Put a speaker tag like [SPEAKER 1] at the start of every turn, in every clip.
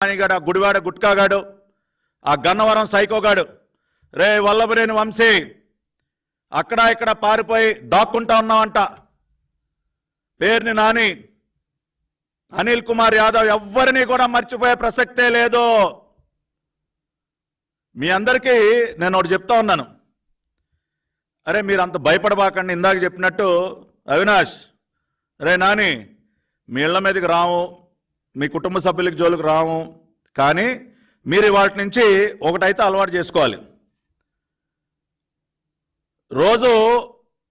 [SPEAKER 1] నానిగాడు ఆ గుడివాడ గుట్కాగాడు ఆ గన్నవరం సైకోగాడు రే వల్లభరేని వంశీ అక్కడ ఇక్కడ పారిపోయి దాక్కుంటా ఉన్నావంట. పేరుని నాని అనిల్ కుమార్ యాదవ్ ఎవ్వరిని కూడా మర్చిపోయే ప్రసక్తే లేదు. మీ అందరికీ నేను ఒకటి చెప్తా ఉన్నాను. అరే మీరు అంత భయపడబాకండి ఇందాక చెప్పినట్టు. అవినాష్ రే నాని మీ ఇళ్ళ మీదకి రాము. మీ కుటుంబ సభ్యులకి జోలికి రాము. కానీ మీరు వాటి నుంచి ఒకటైతే అలవాటు చేసుకోవాలి. రోజు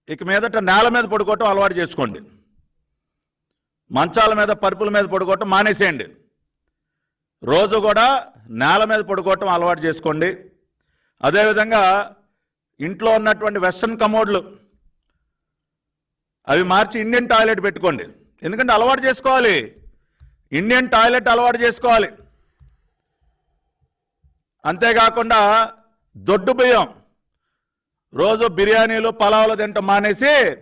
[SPEAKER 1] ఇక మీదట నేల మీద పడుకోవటం అలవాటు చేసుకోండి. మంచాల మీద పరుపుల మీద పడుకోవటం మానేసేయండి. రోజు కూడా నేల మీద పడుకోవటం అలవాటు చేసుకోండి. అదేవిధంగా ఇంట్లో ఉన్నటువంటి వెస్ట్రన్ కమోడ్లు అవి మార్చి ఇండియన్ టాయిలెట్ పెట్టుకోండి. ఎందుకంటే అలవాటు చేసుకోవాలి. ఇండియన్ టాయిలెట్ అలవాటు చేసుకోవాలి. అంతేకాకుండా దొడ్డు బియ్యం. రోజు బిర్యానీలు పలావులు తినటం మానేసి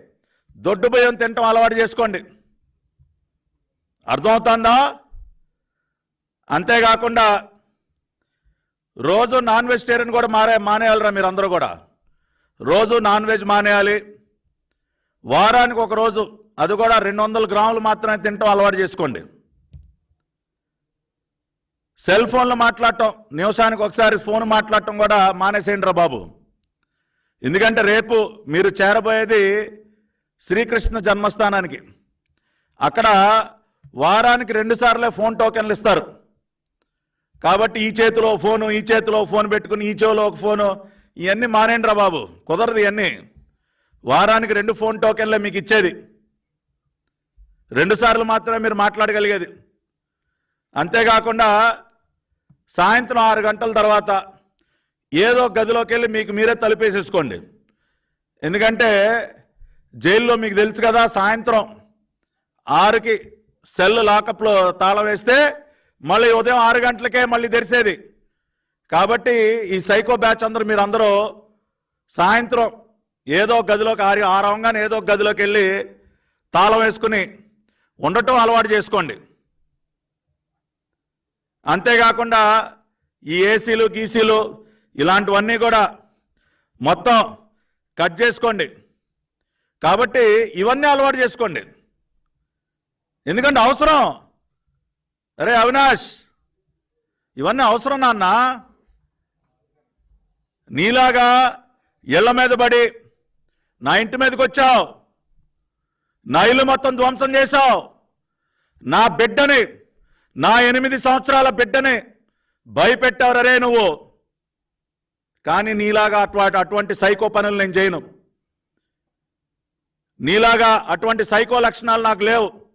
[SPEAKER 1] దొడ్డు బియ్యం తినటం అలవాటు చేసుకోండి. అర్థమవుతుందా? అంతేకాకుండా రోజు నాన్ వెజిటేరియన్ కూడా మారే మానేయాలరా మీరు అందరూ కూడా. రోజు నాన్ వెజ్ మానేయాలి. వారానికి ఒక రోజు. అది కూడా రెండు వందల గ్రాములు మాత్రమే తినటం అలవాటు చేసుకోండి. సెల్ ఫోన్లు మాట్లాడటం నిమిషానికి ఒకసారి ఫోన్ మాట్లాడటం కూడా మానేసేయండి రా బాబు. ఎందుకంటే రేపు మీరు చేరబోయేది శ్రీకృష్ణ జన్మస్థానానికి. అక్కడ వారానికి రెండుసార్లే ఫోన్ టోకెన్లు ఇస్తారు. కాబట్టి ఈ చేతిలో ఫోను ఈ చేతిలో ఫోన్ పెట్టుకుని ఈ చెవిలో ఒక ఫోను ఇవన్నీ మానేయండి రా బాబు. కుదరదు ఇవన్నీ వారానికి రెండు ఫోన్ టోకెన్లే మీకు ఇచ్చేది. రెండు సార్లు మాత్రమే మీరు మాట్లాడగలిగేది. అంతేకాకుండా సాయంత్రం ఆరు గంటల తర్వాత ఏదో గదిలోకి వెళ్ళి మీకు మీరే తలుపేసేసుకోండి. ఎందుకంటే జైల్లో మీకు తెలుసు కదా సాయంత్రం ఆరుకి సెల్ లాకప్లో తాళం వేస్తే మళ్ళీ ఉదయం ఆరు గంటలకే మళ్ళీ తెరిసేది. కాబట్టి ఈ సైకో బ్యాచ్ అందరూ మీరు అందరూ సాయంత్రం ఏదో గదిలోకి ఆరి ఆరవంగానే ఏదో గదిలోకి వెళ్ళి తాళం వేసుకుని ఉండటం అలవాటు చేసుకోండి. అంతేకాకుండా ఈ ఏసీలు గీసీలు ఇలాంటివన్నీ కూడా మొత్తం కట్ చేసుకోండి. కాబట్టి ఇవన్నీ అలవాటు చేసుకోండి. ఎందుకంటే అవసరం. అరే అవినాష్ ఇవన్నీ అవసరం నాన్న. నీలాగా ఇళ్ళ మీద పడి నా ఇంటి మీదకి వచ్చావు. నా ఇల్లు మొత్తం ధ్వంసం చేశావు. నా బిడ్డని నా ఎనిమిది సంవత్సరాల బిడ్డని భయపెట్టావురరే నువ్వు. కానీ నీలాగా అటువంటి అటువంటి సైకో పనులు నేను చేయను. నీలాగా అటువంటి సైకో లక్షణాలు నాకు లేవు.